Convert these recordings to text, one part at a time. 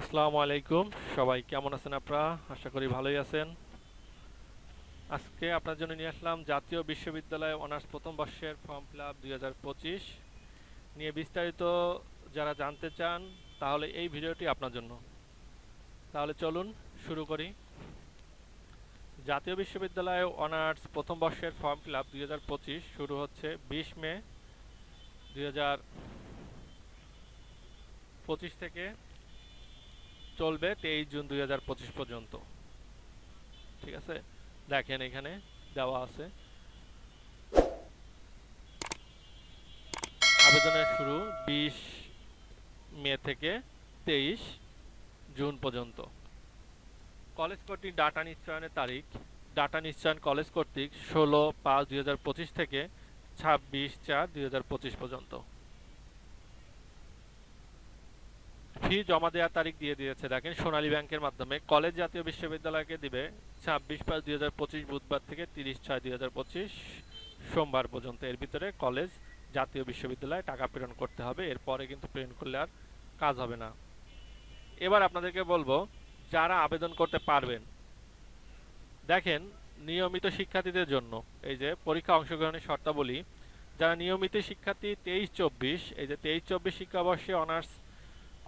আসসালামু আলাইকুম। সবাই কেমন আছেন আপনারা? আশা করি ভালোই আছেন। আজকে আপনার জন্য নিয়ে আসলাম জাতীয় বিশ্ববিদ্যালয় অনার্স প্রথম বর্ষের ফর্ম ফিল আপ দুই হাজার পঁচিশ। নিয়ে বিস্তারিত যারা জানতে চান, তাহলে এই ভিডিওটি আপনার জন্য। তাহলে চলুন শুরু করি। জাতীয় বিশ্ববিদ্যালয় অনার্স প্রথম বর্ষের ফর্ম ফিল আপ দুই হাজার পঁচিশ শুরু হচ্ছে বিশ মে দুই থেকে চলবে তেইশ জুন দুই হাজার পঁচিশ পর্যন্ত। ঠিক আছে? দেখেন এখানে দেওয়া আছে। আবেদনের শুরু বিশ মে থেকে তেইশ জুন পর্যন্ত। কলেজ কর্তৃক ডাটা নিশ্চয়নের তারিখ। ডাটা নিশ্চয়ন কলেজ কর্তৃক ষোলো পাঁচ দুই থেকে ছাব্বিশ চার দুই পর্যন্ত। ফি জমা দেওয়ার তারিখ দিয়ে দিয়েছে। দেখেন, সোনালী ব্যাংকের মাধ্যমে কলেজ জাতীয় বিশ্ববিদ্যালয়কে দিবে ছাব্বিশ পাঁচ দুই হাজার পঁচিশ বুধবার থেকে তিরিশ ছয় দুই হাজার পঁচিশ সোমবার পর্যন্ত। এর ভিতরে কলেজ জাতীয় বিশ্ববিদ্যালয়ে টাকা প্রেরণ করতে হবে, এরপরে কিন্তু প্রেরণ করলে আর কাজ হবে না। এবার আপনাদেরকে বলব, যারা আবেদন করতে পারবেন, দেখেন, নিয়মিত শিক্ষার্থীদের জন্য, এই যে পরীক্ষা অংশগ্রহণের শর্তাবলী, যারা নিয়মিত শিক্ষার্থী, তেইশ চব্বিশ, এই যে তেইশ চব্বিশ শিক্ষাবর্ষে অনার্স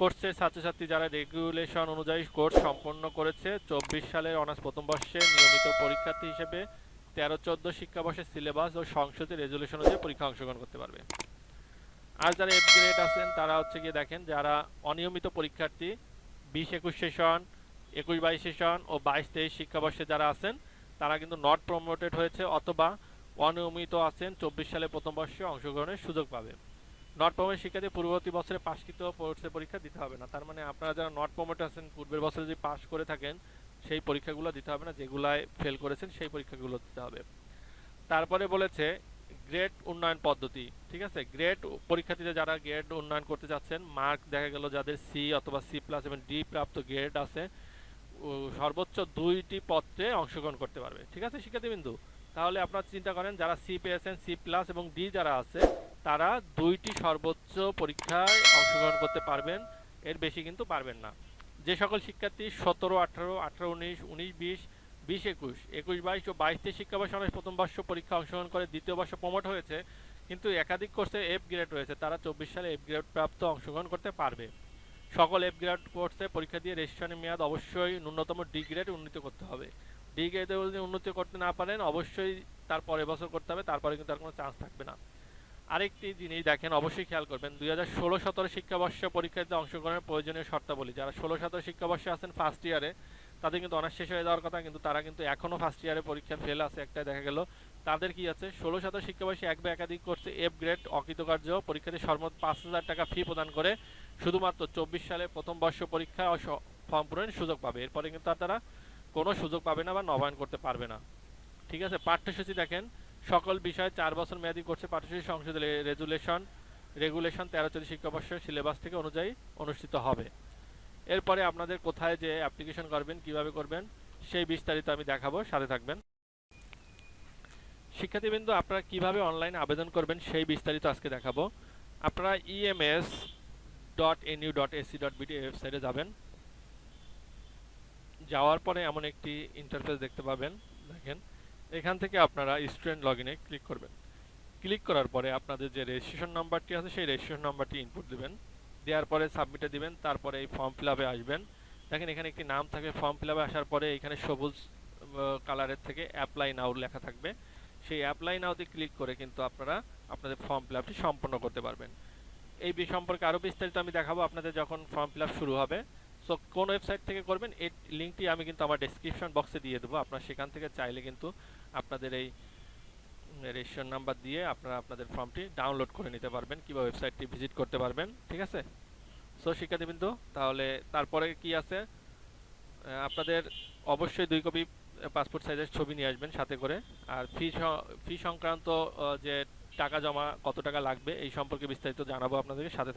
কোর্সের ছাত্রছাত্রী যারা রেগুলেশন অনুযায়ী কোর্স সম্পন্ন করেছে, চব্বিশ সালের অনার্স প্রথম বর্ষে নিয়মিত পরীক্ষার্থী হিসেবে তেরো, চোদ্দ শিক্ষাবর্ষের সিলেবাস ও সংসদের রেজুলেশন অনুযায়ী পরীক্ষা অংশগ্রহণ করতে পারবে। আর যারা এফ গ্রেড আছেন, তারা হচ্ছে গিয়ে দেখেন যারা অনিয়মিত পরীক্ষার্থী, বিশ একুশ সেশন, একুশ বাইশ সেশন ও বাইশ তেইশ শিক্ষাবর্ষে যারা আছেন, তারা কিন্তু নট প্রমোটেড হয়েছে অথবা অনিয়মিত আছেন, চব্বিশ সালে প্রথম বর্ষে অংশগ্রহণের সুযোগ পাবে। নট প্রমোট শিক্ষার্থী পূর্ববর্তী বছরে পাশকৃত কোর্সের পরীক্ষা দিতে হবে না। তার মানে আপনারা যারা নট প্রমোট আছেন, পূর্বের বছরে যদি পাশ করে থাকেন, সেই পরীক্ষাগুলো দিতে হবে না। যেগুলায় ফেল করেছেন, সেই পরীক্ষাগুলো দিতে হবে। তারপরে বলেছে গ্রেড উন্নয়ন পদ্ধতি, ঠিক আছে? গ্রেড পরীক্ষার্থীরা যারা গ্রেড উন্নয়ন করতে যাচ্ছেন মার্ক দেখা গেল যাদের সি অথবা সি প্লাস এবং ডি প্রাপ্ত গ্রেড আছে সর্বোচ্চ দুইটি পত্রে অংশগ্রহণ করতে পারবে। ঠিক আছে, শিক্ষার্থীবিন্দু? তাহলে আপনারা চিন্তা করেন, যারা সি পেয়েছেন সি প্লাস এবং ডি যারা আছে তারা দুইটি সর্বোচ্চ পরীক্ষায় অংশগ্রহণ করতে পারবেন, এর বেশি কিন্তু পারবেন না। যে সকল শিক্ষার্থী সতেরো, আঠারো আঠারো, উনিশ উনিশ, বিশ বিশ, একুশ একুশ, বাইশ ও বাইশ তেইশ শিক্ষাবর্ষ অনার্স প্রথম বর্ষ পরীক্ষা অংশগ্রহণ করে দ্বিতীয় বর্ষ প্রমোট হয়েছে, কিন্তু একাধিক কোর্সে এফ গ্রেড রয়েছে। তারা চব্বিশ সালে এফ গ্রেড প্রাপ্ত অংশগ্রহণ করতে পারবে। সকল এফ গ্রেড কোর্সে পরীক্ষা দিয়ে রেজিস্ট্রেশনের মেয়াদ অবশ্যই ন্যূনতম ডি গ্রেড উন্নীত করতে হবে। ডি গ্রেডে যদি উন্নতি করতে না পারেন, অবশ্যই তার পরের বছর করতে হবে, তারপরে কিন্তু আর কোনো চান্স থাকবে না। আরেকটি জিনিস দেখেন, অবশ্যই খেয়াল করবেন, দুই হাজার ষোলো সতেরো শিক্ষাবর্ষ পরীক্ষাতে অংশগ্রহণের প্রয়োজনীয় শর্তাবলী। যারা ষোলো সতেরো শিক্ষাবর্ষে আছেন ফার্স্ট ইয়ারে তাদের কিন্তু অনার্স শেষ হয়ে যাওয়ার কথা, কিন্তু তারা কিন্তু এখনও ফার্স্ট ইয়ারে পরীক্ষা ফেল আছে একটা দেখা গেল। তাদের কি আছে? ষোলো সতেরো শিক্ষাবর্ষে এক বা একাধিক কোর্সে এফ গ্রেড অকৃতকার্য পরীক্ষাতে সর্বোচ্চ পাঁচ হাজার টাকা ফি প্রদান করে শুধুমাত্র চব্বিশ সালে প্রথম বর্ষ পরীক্ষা ও ফর্ম পূরণের সুযোগ পাবে। এরপরে কিন্তু তারা কোনো সুযোগ পাবে না বা নবায়ন করতে পারবে না। ঠিক আছে? পাঠ্যসূচি দেখেন সকল বিষয়ে চার বছর মেয়াদী করছে পাঠ্যসূচি সংসদে রেজুলেশন, রেগুলেশন তেরো চল্লিশ শিক্ষাবর্ষের সিলেবাস থেকে অনুযায়ী অনুষ্ঠিত হবে। এরপরে আপনাদের কোথায় যে অ্যাপ্লিকেশন করবেন, কীভাবে করবেন, সেই বিস্তারিত আমি দেখাবো। সাথে থাকবেন। শিক্ষার্থীবৃন্দ, আপনারা কীভাবে অনলাইনে আবেদন করবেন, সেই বিস্তারিত আজকে দেখাবো। আপনারা EMS dot NU dot AC dot BD ওয়েবসাইটে যাবেন। যাওয়ার পরে এমন একটি ইন্টারফেস দেখতে পাবেন। দেখেন এখান থেকে আপনারা স্টুডেন্ট লগ ইনে ক্লিক করবেন। ক্লিক করার পরে আপনাদের যে রেজিস্ট্রেশন নাম্বারটি আছে, সেই রেজিস্ট্রেশন নাম্বারটি ইনপুট দিবেন। দেওয়ার পরে সাবমিটে দিবেন, তারপরে এই ফর্ম ফিল আসবেন। দেখেন এখানে একটি নাম থাকে ফর্ম ফিল আসার পরে এখানে সবুজ কালারের থেকে অ্যাপ্লাই নাও লেখা থাকবে। সেই অ্যাপ্লাই নাওতে ক্লিক করে কিন্তু আপনারা আপনাদের ফর্ম ফিল সম্পন্ন করতে পারবেন। এই সম্পর্কে আরও বিস্তারিত আমি দেখাবো। আপনাদের যখন ফর্ম ফিল শুরু হবে সো কোন ওয়েবসাইট থেকে করবেন, এই লিঙ্কটি আমি কিন্তু আমার ডেসক্রিপশন বক্সে দিয়ে দেবো। আপনারা সেখান থেকে চাইলে কিন্তু আপনাদের এই রেজিস্ট্রেশন নাম্বার দিয়ে আপনারা আপনাদের ফর্মটি ডাউনলোড করে নিতে পারবেন, কিংবা ওয়েবসাইটটি ভিজিট করতে পারবেন, ঠিক আছে? সো শিক্ষার্থীবৃন্দ, তাহলে তারপরে কি আছে? আপনাদের অবশ্যই দুই কপি পাসপোর্ট সাইজের ছবি নিয়ে আসবেন সাথে করে। আর ফি ফি সংক্রান্ত যে টাকা জমা, কত টাকা লাগবে, এই সম্পর্কে বিস্তারিত জানাব আপনাদেরকে সাথে